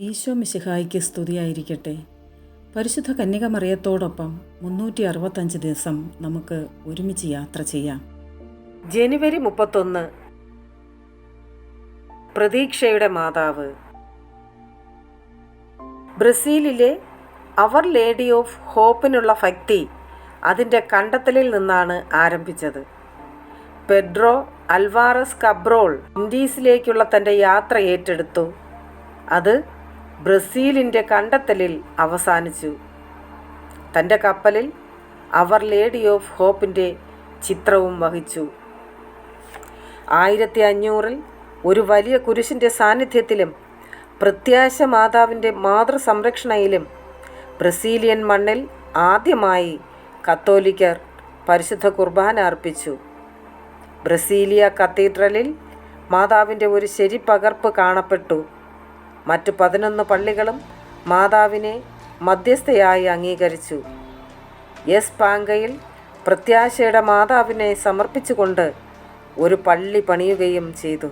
ഈശോ മിശിഹായിക്ക് സ്തുതിയായിരിക്കട്ടെ. പരിശുദ്ധ കന്യക മറിയത്തോടൊപ്പം മുന്നൂറ്റി അറുപത്തഞ്ച് ദിവസം നമുക്ക് ഒരുമിച്ച് യാത്ര ചെയ്യാം. ജനുവരി മുപ്പത്തൊന്ന്. പ്രതീക്ഷയുടെ മാതാവ്. ബ്രസീലിലെ അവർ ലേഡി ഓഫ് ഹോപ്പിനുള്ള ഭക്തി അതിന്റെ കണ്ടെത്തലിൽ നിന്നാണ് ആരംഭിച്ചത്. പെഡ്രോ അൽവാറസ് കബ്രോൾ ഇൻഡീസിലേക്കുള്ള തന്റെ യാത്ര ഏറ്റെടുത്തു. അത് ബ്രസീലിന്റെ കണ്ടെത്തലിൽ അവസാനിച്ചു. തന്റെ കപ്പലിൽ അവർ ലേഡി ഓഫ് ഹോപ്പിന്റെ ചിത്രവും വഹിച്ചു. ആയിരത്തി അഞ്ഞൂറിൽ ഒരു വലിയ കുരിശിന്റെ സാന്നിധ്യത്തിലും പ്രത്യാശ മാതാവിന്റെ മാതൃസംരക്ഷണയിലും ബ്രസീലിയൻ മണ്ണിൽ ആദ്യമായി കത്തോലിക്കർ പരിശുദ്ധ കുർബാന അർപ്പിച്ചു. ബ്രസീലിയ കത്തീഡ്രലിൽ മാതാവിന്റെ ഒരു ശരിപ്പകർപ്പ് കാണപ്പെട്ടു. മറ്റു പതിനൊന്ന് പള്ളികളും മാതാവിനെ മധ്യസ്ഥയായി അംഗീകരിച്ചു. എസ് പാങ്കയിൽ പ്രത്യാശയുടെ മാതാവിനെ സമർപ്പിച്ചുകൊണ്ട് ഒരു പള്ളി പണിയുകയും ചെയ്തു.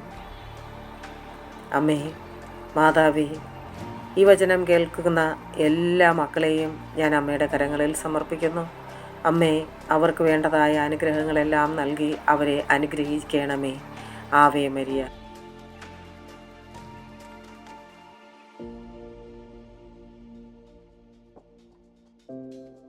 അമ്മേ മാതാവേ ഈ വചനം കേൾക്കുന്ന എല്ലാ മക്കളെയും ഞാൻ അമ്മയുടെ കരങ്ങളിൽ സമർപ്പിക്കുന്നു. അമ്മേ അവർക്ക് വേണ്ടതായ അനുഗ്രഹങ്ങളെല്ലാം നൽകി അവരെ അനുഗ്രഹിക്കണമേ. Ave Maria. Música